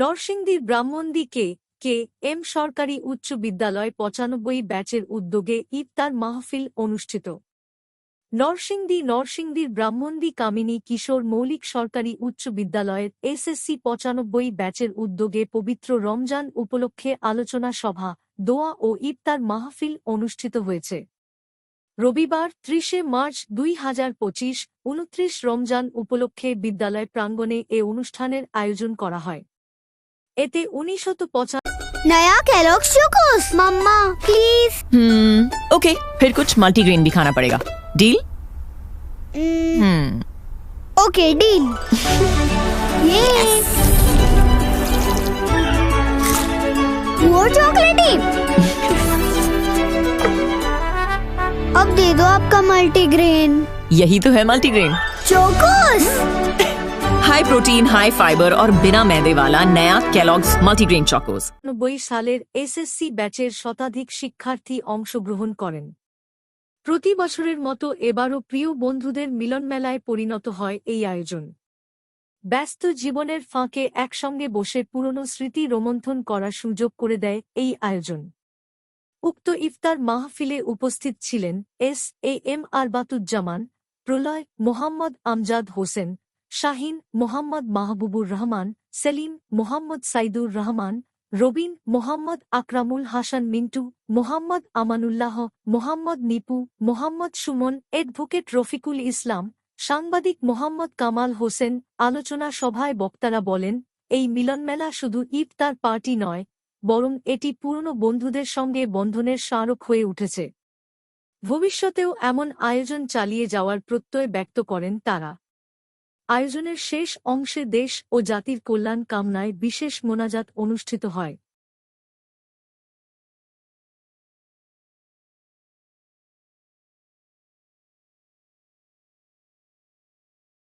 নরসিংদীর ব্রাহ্মণদী কে কে, এম সরকারি উচ্চ বিদ্যালয় পঁচানব্বই ব্যাচের উদ্যোগে ইফতার মাহফিল অনুষ্ঠিত। নরসিংদী নরসিংদীর ব্রাহ্মণদী কামিনী কিশোর মৌলিক সরকারি উচ্চ বিদ্যালয়ের এসএসসি পঁচানব্বই ব্যাচের উদ্যোগে পবিত্র রমজান উপলক্ষে আলোচনা সভা, দোয়া ও ইফতার মাহফিল অনুষ্ঠিত হয়েছে। রবিবার ত্রিশে মার্চ দুই হাজার পঁচিশ, উনত্রিশ রমজান উপলক্ষে বিদ্যালয় প্রাঙ্গণে এ অনুষ্ঠানের আয়োজন করা হয়। এতে উনিশশত नया कैलॉग्स चोकोस मम्मा प्लीज हम्म ओके फिर कुछ मल्टीग्रेन भी खाना पड़ेगा डील हम्म ओके डील ये वो चॉकलेटी अब दे दो आपका मल्टीग्रेन यही तो है multigrain Chocos high protein high fibre আর বিনা মেদে वाला নয়া কেলগস মাল্টিগ্রেন চকোস নব্বই সালের এসএসসি ব্যাচের শতাধিক শিক্ষার্থী অংশগ্রহণ করেন। প্রতি বছরের মতো এবারও প্রিয় বন্ধুদের মিলনমেলায় পরিণত হয় এই আয়োজন। ব্যস্ত জীবনের ফাঁকে একসঙ্গে বসে পুরনো স্মৃতি রোমন্থন করার সুযোগ করে দেয় এই আয়োজন। উক্ত ইফতার মাহফিলে উপস্থিত ছিলেন S A M Arbatuzzaman Proloy Mohammad Amjad Hossain Shahin Mohammad Mahbubur Rahman, Selim Mohammad Saidur Rahman, Robin Mohammad Akramul Hasan Mintu, Mohammad Amanullah, Mohammad Nipu, Mohammad Sumon, advocate Rafiqul Islam, সাংবাদিক মোহাম্মদ কামাল হোসেন, আলোচনা সভায় বক্তারা বলেন, এই মিলনমেলা শুধু ইফতার পার্টি নয়, বরং এটি পুরনো বন্ধুদের সঙ্গে বন্ধনের স্মারক হয়ে উঠেছে। ভবিষ্যতেও এমন আয়োজন চালিয়ে যাওয়ার প্রত্যয় ব্যক্ত করেন তারা। আয়োজনের শেষ অংশে দেশ ও জাতির কল্যাণ কামনায় বিশেষ মোনাজাত অনুষ্ঠিত হয়।